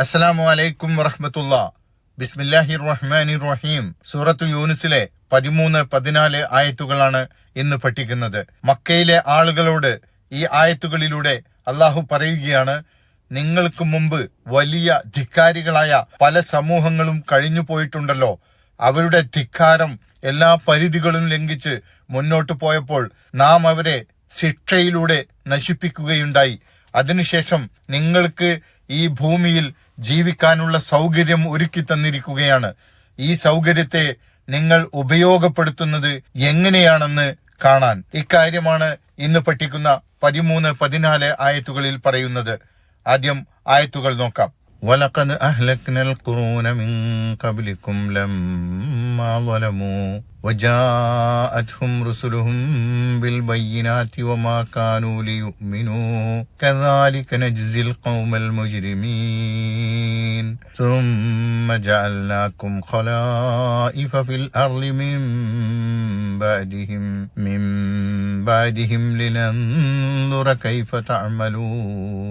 അസ്സലാമു അലൈക്കും വറഹമത്തുള്ള. ബിസ്മില്ലാഹി റഹ്മാനി റഹീം സൂറത്തു യൂനുസിലെ പതിമൂന്ന് പതിനാല് ആയത്തുകളാണ് ഇന്ന് പഠിക്കുന്നത്. മക്കയിലെ ആളുകളോട് ഈ ആയത്തുകളിലൂടെ അള്ളാഹു പറയുകയാണ് നിങ്ങൾക്ക് മുമ്പ് വലിയ ധിക്കാരികളായ പല സമൂഹങ്ങളും കഴിഞ്ഞു പോയിട്ടുണ്ടല്ലോ. അവരുടെ ധിക്കാരം എല്ലാ പരിധികളും ലംഘിച്ച് മുന്നോട്ട് പോയപ്പോൾ നാം അവരെ ശിക്ഷയിലൂടെ നശിപ്പിക്കുകയുണ്ടായി. അതിനുശേഷം നിങ്ങൾക്ക് ഈ ഭൂമിയിൽ ജീവിക്കാനുള്ള സൗകര്യം ഒരുക്കി തന്നിരിക്കുകയാണ്. ഈ സൗകര്യത്തെ നിങ്ങൾ ഉപയോഗപ്പെടുത്തുന്നത് എങ്ങനെയാണെന്ന് കാണാൻ. ഇക്കാര്യമാണ് ഇന്ന് പഠിക്കുന്ന പതിമൂന്ന് പതിനാല് ആയത്തുകളിൽ പറയുന്നത്. ആദ്യം ആയത്തുകൾ നോക്കാം. ولقد أهلكنا القرون من قبلكم لما ظلموا وجاءتهم رسلهم بالبينات وما كانوا ليؤمنوا كذلك نجزي القوم المجرمين ثم جعلناكم خلائف في الأرض من بعدهم من بعدهم لننظر كيف تعملون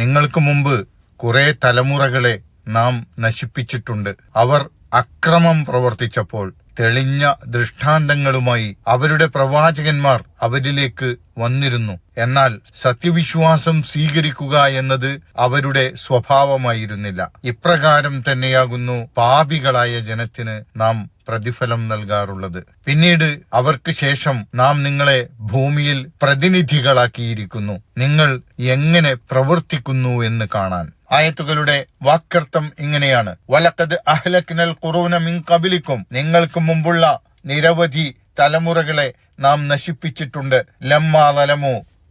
നിങ്ങൾക്ക് മുമ്പ് കുറെ തലമുറകളെ നാം നശിപ്പിച്ചിട്ടുണ്ട്. അവർ അക്രമം പ്രവർത്തിച്ചപ്പോൾ തെളിഞ്ഞ ദൃഷ്ടാന്തങ്ങളുമായി അവരുടെ പ്രവാചകന്മാർ അവരിലേക്ക് വന്നിരുന്നു. എന്നാൽ സത്യവിശ്വാസം സ്വീകരിക്കുക എന്നത് അവരുടെ സ്വഭാവമായിരുന്നില്ല. ഇപ്രകാരം തന്നെയാകുന്നു പാപികളായ ജനത്തിന് നാം പ്രതിഫലം നൽകാറുള്ളത്. പിന്നീട് അവർക്ക് ശേഷം നാം നിങ്ങളെ ഭൂമിയിൽ പ്രതിനിധികളാക്കിയിരിക്കുന്നു. നിങ്ങൾ എങ്ങനെ പ്രവർത്തിക്കുന്നു എന്ന് കാണാൻ. ആയത്തുകളുടെ വാക്കർത്ഥം ഇങ്ങനെയാണ്. വലക്കത് അഹ്ലക്കിനൽ കുറൂന മിൻ കബിലിക്കും നിങ്ങൾക്ക് മുമ്പുള്ള നിരവധി തലമുറകളെ നാം നശിപ്പിച്ചിട്ടുണ്ട്. ലമ്മാ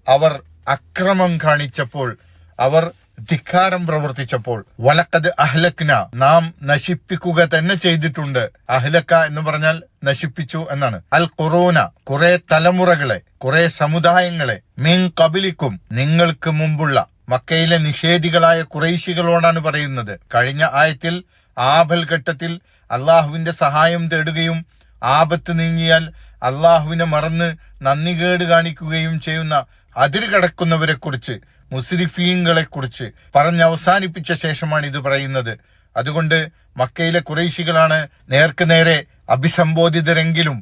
അവർ അക്രമം കാണിച്ചപ്പോൾ അവർ ധിക്കാരം പ്രവർത്തിച്ചപ്പോൾ. വലക്കത് അഹ്ലക്ന. നാം നശിപ്പിക്കുക തന്നെ ചെയ്തിട്ടുണ്ട്. അഹ്ലക്ക എന്ന് പറഞ്ഞാൽ നശിപ്പിച്ചു എന്നാണ്. അൽ കൊറോന കുറെ തലമുറകളെ കുറെ സമുദായങ്ങളെ മീൻ കബിലിക്കും നിങ്ങൾക്ക് മുമ്പുള്ള മക്കയിലെ നിഷേധികളായ കുറൈശികളോടാണ് പറയുന്നത്. കഴിഞ്ഞ ആയത്തിൽ ആപൽ ഘട്ടത്തിൽ അള്ളാഹുവിന്റെ സഹായം തേടുകയും ആപത്ത് നീങ്ങിയാൽ അള്ളാഹുവിനെ മറന്ന് നന്ദികേട് കാണിക്കുകയും ചെയ്യുന്ന അതിര് കടക്കുന്നവരെ കുറിച്ച് മുസ്ലിഫീങ്ങളെ കുറിച്ച് പറഞ്ഞ് അവസാനിപ്പിച്ച ശേഷമാണ് ഇത് പറയുന്നത്. അതുകൊണ്ട് മക്കയിലെ കുറേശികളാണ് നേർക്കുനേരെ അഭിസംബോധിതരെങ്കിലും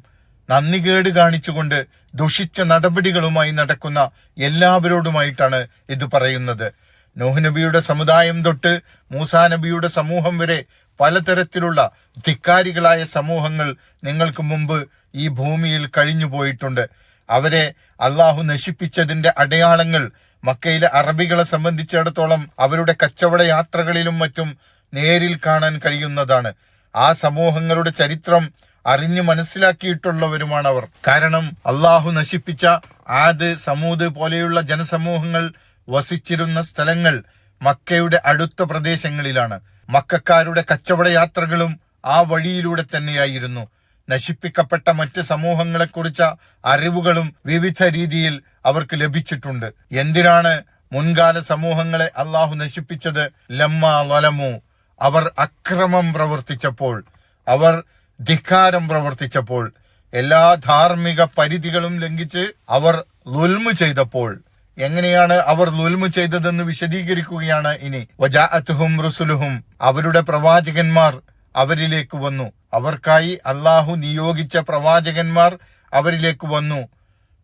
നന്ദികേട് കാണിച്ചുകൊണ്ട് ദുഷിച്ച നടപടികളുമായി നടക്കുന്ന എല്ലാവരോടുമായിട്ടാണ് ഇത് പറയുന്നത്. നോഹ്നബിയുടെ സമുദായം തൊട്ട് മൂസാ നബിയുടെ സമൂഹം വരെ പലതരത്തിലുള്ള ധിക്കാരികളായ സമൂഹങ്ങൾ നിങ്ങൾക്ക് മുമ്പ് ഈ ഭൂമിയിൽ കഴിഞ്ഞു പോയിട്ടുണ്ട്. അവരെ അള്ളാഹു നശിപ്പിച്ചതിന്റെ അടയാളങ്ങൾ മക്കയിലെ അറബികളെ സംബന്ധിച്ചിടത്തോളം അവരുടെ കച്ചവട യാത്രകളിലും മറ്റും നേരിൽ കാണാൻ കഴിയുന്നതാണ്. ആ സമൂഹങ്ങളുടെ ചരിത്രം അറിഞ്ഞു മനസ്സിലാക്കിയിട്ടുള്ളവരുമാണ് അവർ കാരണം അള്ളാഹു നശിപ്പിച്ച ആദ് സമൂത് പോലെയുള്ള ജനസമൂഹങ്ങൾ വസിച്ചിരുന്ന സ്ഥലങ്ങൾ മക്കയുടെ അടുത്ത പ്രദേശങ്ങളിലാണ്. മക്കാരുടെ കച്ചവട യാത്രകളും ആ വഴിയിലൂടെ തന്നെയായിരുന്നു. നശിപ്പിക്കപ്പെട്ട മറ്റ് സമൂഹങ്ങളെക്കുറിച്ച അറിവുകളും വിവിധ രീതിയിൽ അവർക്ക് ലഭിച്ചിട്ടുണ്ട്. എന്തിനാണ് മുൻകാല സമൂഹങ്ങളെ അള്ളാഹു നശിപ്പിച്ചത്? ലമ്മ വലമു അവർ അക്രമം പ്രവർത്തിച്ചപ്പോൾ. അവർ ധിക്കാരം പ്രവർത്തിച്ചപ്പോൾ എല്ലാ ധാർമ്മിക പരിധികളും ലംഘിച്ച് അവർ ലുൽമു ചെയ്തപ്പോൾ എങ്ങനെയാണ് അവർ ലുൽമു ചെയ്തതെന്ന് വിശദീകരിക്കുകയാണ് ഇനി. വജാഅത്തുഹും റുസുലുഹും അവരുടെ പ്രവാചകന്മാർ അവരിലേക്ക് വന്നു. അവർക്കായി അള്ളാഹു നിയോഗിച്ച പ്രവാചകന്മാർ അവരിലേക്ക് വന്നു.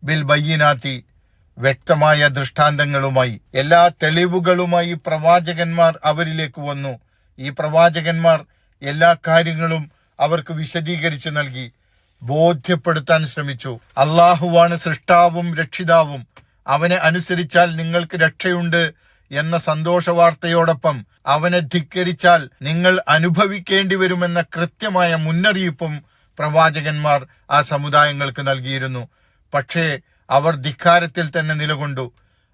ബിൽ ബയ്യനാത്തി വ്യക്തമായ ദൃഷ്ടാന്തങ്ങളുമായി എല്ലാ തെളിവുകളുമായി പ്രവാചകന്മാർ അവരിലേക്ക് വന്നു. ഈ പ്രവാചകന്മാർ എല്ലാ കാര്യങ്ങളും അവർക്ക് വിശദീകരിച്ച് നൽകി. ബോധ്യപ്പെടുത്താൻ ശ്രമിച്ചു. അള്ളാഹുവാണ് സൃഷ്ടാവും രക്ഷിതാവും. അവനെ അനുസരിച്ചാൽ നിങ്ങൾക്ക് രക്ഷയുണ്ട് എന്ന സന്തോഷ വാർത്തയോടൊപ്പം അവനെ ധിക്കരിച്ചാൽ നിങ്ങൾ അനുഭവിക്കേണ്ടി വരുമെന്ന കൃത്യമായ മുന്നറിയിപ്പും പ്രവാചകന്മാർ ആ സമുദായങ്ങൾക്ക് നൽകിയിരുന്നു. പക്ഷേ അവർ ധിക്കാരത്തിൽ തന്നെ നിലകൊണ്ടു.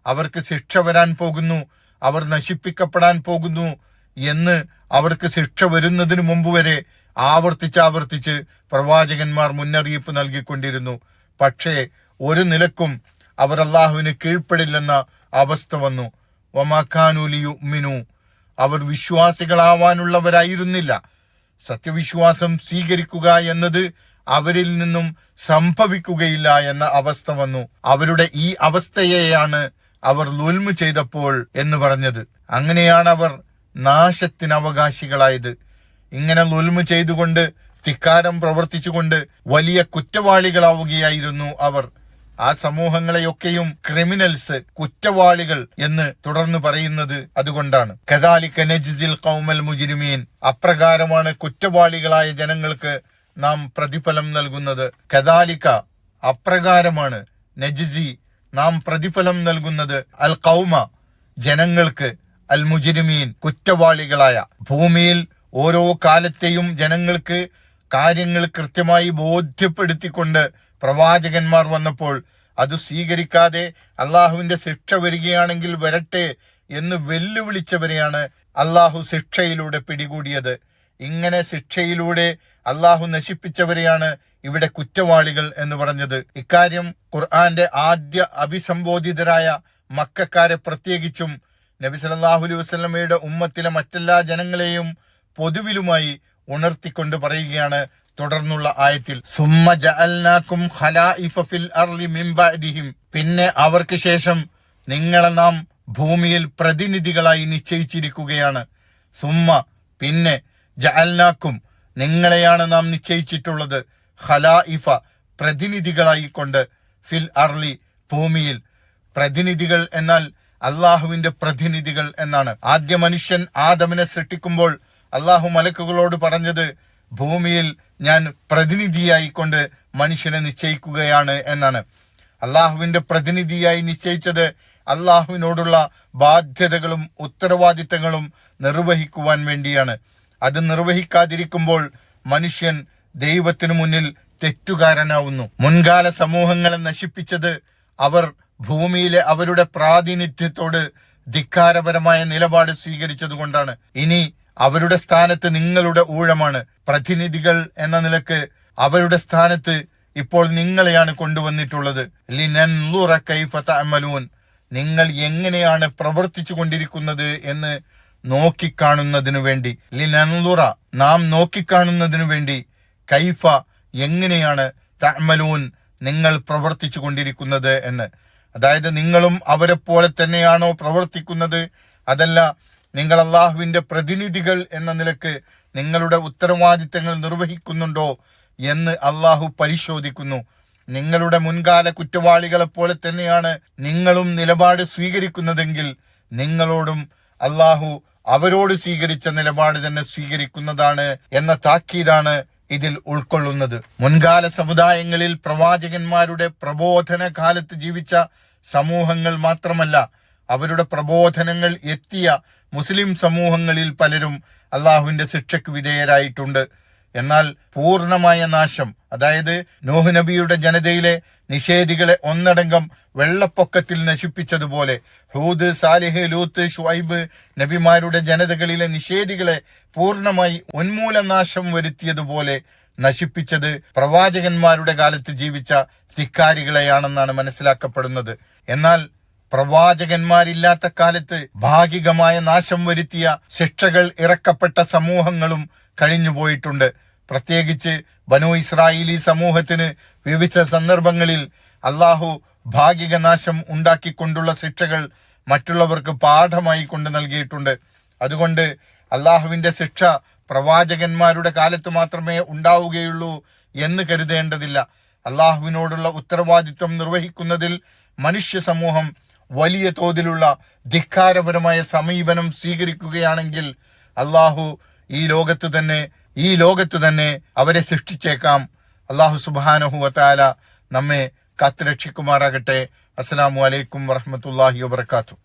അവർക്ക് ശിക്ഷ വരാൻ പോകുന്നു. അവർ നശിപ്പിക്കപ്പെടാൻ പോകുന്നു എന്ന് അവർക്ക് ശിക്ഷ വരുന്നതിന് മുമ്പ് വരെ ആവർത്തിച്ച് ആവർത്തിച്ച് പ്രവാചകന്മാർ മുന്നറിയിപ്പ് നൽകിക്കൊണ്ടിരുന്നു. പക്ഷേ ഒരു നിലക്കും അവർ അള്ളാഹുവിന് കീഴ്പ്പെടില്ലെന്ന അവസ്ഥ വന്നു. ഒമാഖാനുലിയുമിനു അവർ വിശ്വാസികളാവാനുള്ളവരായിരുന്നില്ല. സത്യവിശ്വാസം സ്വീകരിക്കുക എന്നത് അവരിൽ നിന്നും സംഭവിക്കുകയില്ല എന്ന അവസ്ഥ വന്നു. അവരുടെ ഈ അവസ്ഥയെയാണ് അവർ ലുൽമു ചെയ്തപ്പോൾ എന്ന് പറഞ്ഞത്. അങ്ങനെയാണ് അവർ നാശത്തിന് അവകാശികളായത് ഇങ്ങനെ ലുൽമ ചെയ്തുകൊണ്ട് തിക്കാരം പ്രവർത്തിച്ചുകൊണ്ട് വലിയ കുറ്റവാളികളാവുകയായിരുന്നു അവർ. ആ സമൂഹങ്ങളെയൊക്കെയും ക്രിമിനൽസ് കുറ്റവാളികൾ എന്ന് തുടർന്ന് പറയുന്നത് അതുകൊണ്ടാണ്. കദാലിക്ക നജിസിൽ കൗമൽ മുജിരിമീൻ. അപ്രകാരമാണ് കുറ്റവാളികളായ ജനങ്ങൾക്ക് നാം പ്രതിഫലം നൽകുന്നത്. കദാലിക്ക അപ്രകാരമാണ് നജിസി നാം പ്രതിഫലം നൽകുന്നത്. അൽ കൗമ ജനങ്ങൾക്ക് അൽ മുജിരിമീൻ കുറ്റവാളികളായ. ഭൂമിയിൽ ഓരോ കാലത്തെയും ജനങ്ങൾക്ക് കാര്യങ്ങൾ കൃത്യമായി ബോധ്യപ്പെടുത്തിക്കൊണ്ട് പ്രവാചകന്മാർ വന്നപ്പോൾ അത് സ്വീകരിക്കാതെ അള്ളാഹുവിന്റെ ശിക്ഷ വരികയാണെങ്കിൽ വരട്ടെ എന്ന് വെല്ലുവിളിച്ചവരെയാണ് അള്ളാഹു ശിക്ഷയിലൂടെ പിടികൂടിയത്. ഇങ്ങനെ ശിക്ഷയിലൂടെ അള്ളാഹു നശിപ്പിച്ചവരെയാണ് ഇവിടെ കുറ്റവാളികൾ എന്ന് പറഞ്ഞത്. ഇക്കാര്യം ഖുർആന്റെ ആദ്യ അഭിസംബോധിതരായ മക്കാരെ പ്രത്യേകിച്ചും നബി അലൈഹി വസല്ലമയുടെ ഉമ്മത്തിലെ മറ്റെല്ലാ ജനങ്ങളെയും പൊതുവിലുമായി ഉണർത്തിക്കൊണ്ട് പറയുകയാണ് തുടർന്നുള്ള ആയത്തിൽ. ഖലാഇഫ ഫിൽ അർളി മിൻ പിന്നെ അവർക്ക് ശേഷം നിങ്ങളെ നാം ഭൂമിയിൽ പ്രതിനിധികളായി നിശ്ചയിച്ചിരിക്കുകയാണ്. സുമ്മ പിന്നെ ജഅൽനാക്കും നിങ്ങളെയാണ് നാം നിശ്ചയിച്ചിട്ടുള്ളത്. ഖലാഇഫ പ്രതിനിധികളായി കൊണ്ട് ഫിൽ അർളി ഭൂമിയിൽ. പ്രതിനിധികൾ എന്നാൽ അള്ളാഹുവിന്റെ പ്രതിനിധികൾ എന്നാണ്. ആദ്യ മനുഷ്യൻ ആദമിനെ സൃഷ്ടിക്കുമ്പോൾ അള്ളാഹു മലക്കുകളോട് പറഞ്ഞത് ഭൂമിയിൽ ഞാൻ പ്രതിനിധിയായിക്കൊണ്ട് മനുഷ്യനെ നിശ്ചയിക്കുകയാണ് എന്നാണ്. അള്ളാഹുവിന്റെ പ്രതിനിധിയായി നിശ്ചയിച്ചത് അള്ളാഹുവിനോടുള്ള ബാധ്യതകളും ഉത്തരവാദിത്തങ്ങളും നിർവഹിക്കുവാൻ വേണ്ടിയാണ്. അത് നിർവഹിക്കാതിരിക്കുമ്പോൾ മനുഷ്യൻ ദൈവത്തിനു മുന്നിൽ തെറ്റുകാരനാവുന്നു. മുൻകാല സമൂഹങ്ങളെ നശിപ്പിച്ചത് അവർ ഭൂമിയിലെ അവരുടെ പ്രാതിനിധ്യത്തോട് ധിക്കാരപരമായ നിലപാട് സ്വീകരിച്ചതുകൊണ്ടാണ്. ഇനി അവരുടെ സ്ഥാനത്ത് നിങ്ങളുടെ ഊഴമാണ്. പ്രതിനിധികൾ എന്ന നിലയ്ക്ക് അവരുടെ സ്ഥാനത്ത് ഇപ്പോൾ നിങ്ങളെയാണ് കൊണ്ടുവന്നിട്ടുള്ളത്. കൈഫ തഅമലൂൻ. നിങ്ങൾ എങ്ങനെയാണ് പ്രവർത്തിച്ചു കൊണ്ടിരിക്കുന്നത് എന്ന് നോക്കിക്കാണുന്നതിനു വേണ്ടി. ലിനൻലുറ നാം നോക്കിക്കാണുന്നതിനു വേണ്ടി കൈഫ എങ്ങനെയാണ് തമലൂൻ നിങ്ങൾ പ്രവർത്തിച്ചു കൊണ്ടിരിക്കുന്നത് എന്ന്. അതായത് നിങ്ങളും അവരെ പോലെ തന്നെയാണോ പ്രവർത്തിക്കുന്നത്? അതല്ല നിങ്ങൾ അള്ളാഹുവിന്റെ പ്രതിനിധികൾ എന്ന നിലയ്ക്ക് നിങ്ങളുടെ ഉത്തരവാദിത്തങ്ങൾ നിർവഹിക്കുന്നുണ്ടോ എന്ന് അള്ളാഹു പരിശോധിക്കുന്നു. നിങ്ങളുടെ മുൻകാല കുറ്റവാളികളെ പോലെ തന്നെയാണ് നിങ്ങളും നിലപാട് സ്വീകരിക്കുന്നതെങ്കിൽ നിങ്ങളോടും അള്ളാഹു അവരോട് സ്വീകരിച്ച നിലപാട് തന്നെ സ്വീകരിക്കുന്നതാണ് എന്ന താക്കീതാണ് ഇതിൽ ഉൾക്കൊള്ളുന്നത്. മുൻകാല സമുദായങ്ങളിൽ പ്രവാചകന്മാരുടെ പ്രബോധന കാലത്ത് ജീവിച്ച സമൂഹങ്ങൾ മാത്രമല്ല അവരുടെ പ്രബോധനങ്ങൾ എത്തിയ മുസ്ലിം സമൂഹങ്ങളിൽ പലരും അള്ളാഹുവിന്റെ ശിക്ഷയ്ക്ക് വിധേയരായിട്ടുണ്ട്. എന്നാൽ പൂർണമായ നാശം അതായത് നോഹ് നബിയുടെ ജനതയിലെ നിഷേധികളെ ഒന്നടങ്കം വെള്ളപ്പൊക്കത്തിൽ നശിപ്പിച്ചതുപോലെ ഹൂദ് സാലിഹ് ലൂത്ത് ഷുഐബ് നബിമാരുടെ ജനതകളിലെ നിഷേധികളെ പൂർണമായി ഉന്മൂലനാശം വരുത്തിയതുപോലെ നശിപ്പിച്ചത് പ്രവാചകന്മാരുടെ കാലത്ത് ജീവിച്ച ധിക്കാരികളെയാണെന്നാണ് മനസ്സിലാക്കപ്പെടുന്നത്. എന്നാൽ പ്രവാചകന്മാരില്ലാത്ത കാലത്ത് ഭാഗികമായ നാശം വരുത്തിയ ശിക്ഷകൾ ഇറക്കപ്പെട്ട സമൂഹങ്ങളും കഴിഞ്ഞുപോയിട്ടുണ്ട്. പ്രത്യേകിച്ച് ബനു ഇസ്രായേലി സമൂഹത്തിന് വിവിധ സന്ദർഭങ്ങളിൽ അള്ളാഹു ഭാഗിക നാശം ഉണ്ടാക്കിക്കൊണ്ടുള്ള ശിക്ഷകൾ മറ്റുള്ളവർക്ക് പാഠമായി കൊണ്ട് നൽകിയിട്ടുണ്ട്. അതുകൊണ്ട് അള്ളാഹുവിന്റെ ശിക്ഷ പ്രവാചകന്മാരുടെ കാലത്ത് മാത്രമേ ഉണ്ടാവുകയുള്ളൂ എന്ന് കരുതേണ്ടതില്ല. അള്ളാഹുവിനോടുള്ള ഉത്തരവാദിത്വം നിർവഹിക്കുന്നതിൽ മനുഷ്യ സമൂഹം വലിയ തോതിലുള്ള ധിക്കാരപരമായ സമീപനം സ്വീകരിക്കുകയാണെങ്കിൽ അള്ളാഹു ഈ ലോകത്ത് തന്നെ ഈ ലോകത്ത് തന്നെ അവരെ സൃഷ്ടിച്ചേക്കാം. അള്ളാഹു സുബാനഹുവത്താല നമ്മെ കാത്തുരക്ഷിക്കുമാറാകട്ടെ. അസ്സാം വലൈക്കും വറഹമത്തല്ലാഹി വബർക്കാത്തു